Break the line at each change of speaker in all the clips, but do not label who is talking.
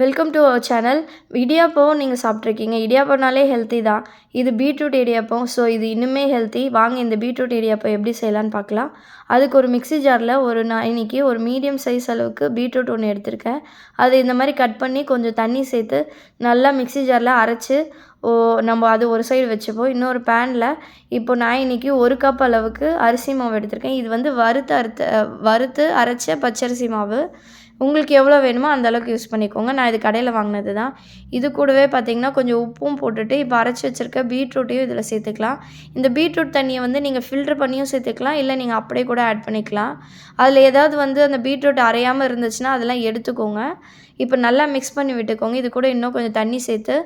Welcome to our channel idiyappam நீங்கள் சாப்பிட்ருக்கீங்க இடியாப்பம்னாலே healthy தான். இது பீட்ரூட் இடியாப்பம். ஸோ இது இன்னுமே ஹெல்த்தி வாங்க இந்த பீட்ரூட் இடியாப்பம் எப்படி செய்யலான்னு பார்க்கலாம். அதுக்கு ஒரு மிக்ஸி ஜாரில் ஒரு நான் இன்னைக்கு ஒரு மீடியம் சைஸ் அளவுக்கு பீட்ரூட் ஒன்று எடுத்திருக்கேன். அது இந்த மாதிரி கட் பண்ணி கொஞ்சம் தண்ணி சேர்த்து நல்லா மிக்ஸி ஜாரில் அரைச்சி ஓ நம்ம அது ஒரு சைடு வச்சுப்போம். இன்னொரு பேனில் இப்போ நான் இன்னைக்கு ஒரு கப் அளவுக்கு அரிசி மாவு எடுத்திருக்கேன். இது வந்து வறுத்து அறுத்த வறுத்து அரைச்ச பச்சரிசி மாவு. உங்களுக்கு எவ்வளோ வேணுமோ அந்த அளவுக்கு யூஸ் பண்ணிக்கோங்க. நான் இது கடையில் வாங்கினது தான் இது கூடவே பார்த்தீங்கன்னா கொஞ்சம் உப்பும் போட்டுட்டு இப்போ அரைச்சி வச்சுருக்க பீட்ரூட்டையும் இதில் சேர்த்துக்கலாம். இந்த பீட்ரூட் தண்ணியை வந்து நீங்கள் ஃபில்ட்ரு பண்ணியும் சேர்த்துக்கலாம். இல்லை நீங்கள் அப்படியே கூட ஆட் பண்ணிக்கலாம். அதில் ஏதாவது வந்து அந்த பீட்ரூட் அரையாமல் இருந்துச்சுன்னா அதெல்லாம் எடுத்துக்கோங்க. இப்போ நல்லா மிக்ஸ் பண்ணி விட்டுக்கோங்க. இது கூட இன்னும் கொஞ்சம் தண்ணி சேர்த்து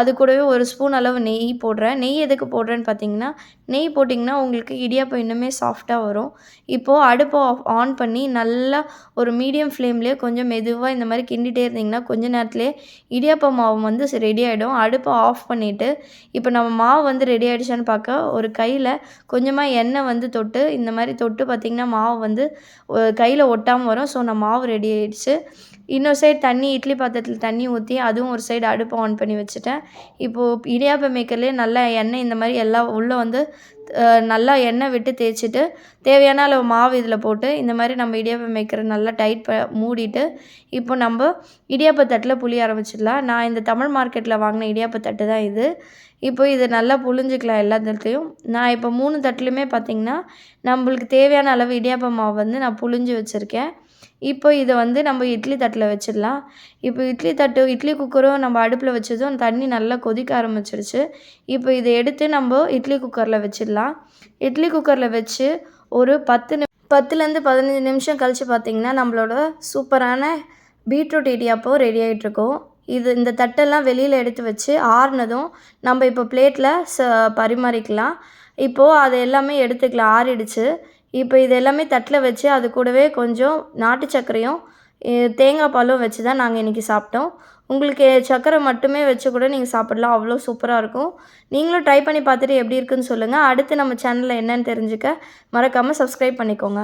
அது கூடவே ஒரு ஸ்பூன் அளவு நெய் போடுறேன். நெய் எதுக்கு போடுறேன்னு பார்த்தீங்கன்னா நெய் போட்டிங்கன்னா உங்களுக்கு இடியாப்பம் இன்னுமே சாஃப்டாக வரும். இப்போது அடுப்பை ஆஃப் ஆன் பண்ணி நல்லா ஒரு மீடியம் ஃப்ளேம்லேயே கொஞ்சம் மெதுவாக இந்த மாதிரி கிண்டிகிட்டே இருந்திங்கன்னா கொஞ்ச நேரத்துலேயே இடியாப்பம் மாவு வந்து ரெடி ஆகிடும் அடுப்பை ஆஃப் பண்ணிவிட்டு இப்போ நம்ம மாவு வந்து ரெடி ஆகிடுச்சான்னு பார்க்க ஒரு கையில் கொஞ்சமாக எண்ணெய் வந்து தொட்டு இந்த மாதிரி தொட்டு பார்த்திங்கன்னா மாவு வந்து கையில் ஒட்டாமல் வரும். ஸோ நான் மாவு ரெடி ஆகிடுச்சு இன்னொரு சைடு தண்ணி இட்லி பாத்திரத்தில் தண்ணி ஊற்றி அதுவும் ஒரு சைடு அடுப்பை ஆன் பண்ணி வச்சுட்டேன். இப்போது இடியாப்பம் மேக்கர்லேயே நல்லா எண்ணெய் இந்த மாதிரி எல்லாம் உள்ளே வந்து நல்லா எண்ணெய் விட்டு தேய்ச்சிட்டு தேவையான அளவு மாவு இதில் போட்டு இந்த மாதிரி நம்ம இடியாப்பம் மேய்க்கிற நல்லா டைட் ப மூடிட்டு இப்போ நம்ம இடியாப்ப தட்டில் ஆரம்பிச்சிடலாம். நான் இந்த தமிழ் மார்க்கெட்டில் வாங்கின இடியாப்ப தட்டு தான் இது. இப்போ இதை நல்லா புழிஞ்சிக்கலாம் எல்லாத்துலேயும் நான் இப்போ மூணு தட்டுலையுமே பார்த்திங்கன்னா நம்மளுக்கு தேவையான அளவு இடியாப்ப மாவு வந்து நான் புழிஞ்சு வச்சுருக்கேன். இப்போ இதை வந்து நம்ம இட்லி தட்டில் வச்சிடலாம். இப்போ இட்லி தட்டு இட்லி குக்கரும் நம்ம அடுப்பில் வச்சதும் தண்ணி நல்லா கொதிக்க ஆரம்பிச்சிருச்சு. இப்போ இதை எடுத்து நம்ம இட்லி குக்கரில் வச்சிடலாம். இட்லி குக்கரில் வச்சு ஒரு பத்து நிமி பத்துலேருந்து பதினஞ்சு நிமிஷம் கழித்து பார்த்திங்கன்னா நம்மளோட சூப்பரான பீட்ரூட் இடியாப்பம் ரெடி ஆகிட்ருக்கோம் இது இந்த தட்டெல்லாம் வெளியில் எடுத்து வச்சு ஆறுனதும் நம்ம இப்போ பிளேட்டில் ச பரிமாறிக்கலாம். இப்போது அதை எல்லாமே எடுத்துக்கலாம். ஆறிடுச்சு. இப்போ இது எல்லாமே தட்டில் வச்சு அது கூடவே கொஞ்சம் நாட்டு சர்க்கரையும் தேங்காய் பாலும் வச்சு தான் நாங்கள் இன்றைக்கி சாப்பிட்டோம். உங்களுக்கு சர்க்கரை மட்டுமே வச்சு கூட நீங்கள் சாப்பிடலாம். அவ்வளோ சூப்பராக இருக்கும். நீங்களும் ட்ரை பண்ணி பார்த்துட்டு எப்படி இருக்குன்னு சொல்லுங்கள் அடுத்து நம்ம சேனலில் என்னென்னு தெரிஞ்சுக்க மறக்காமல் சப்ஸ்கிரைப் பண்ணிக்கோங்க.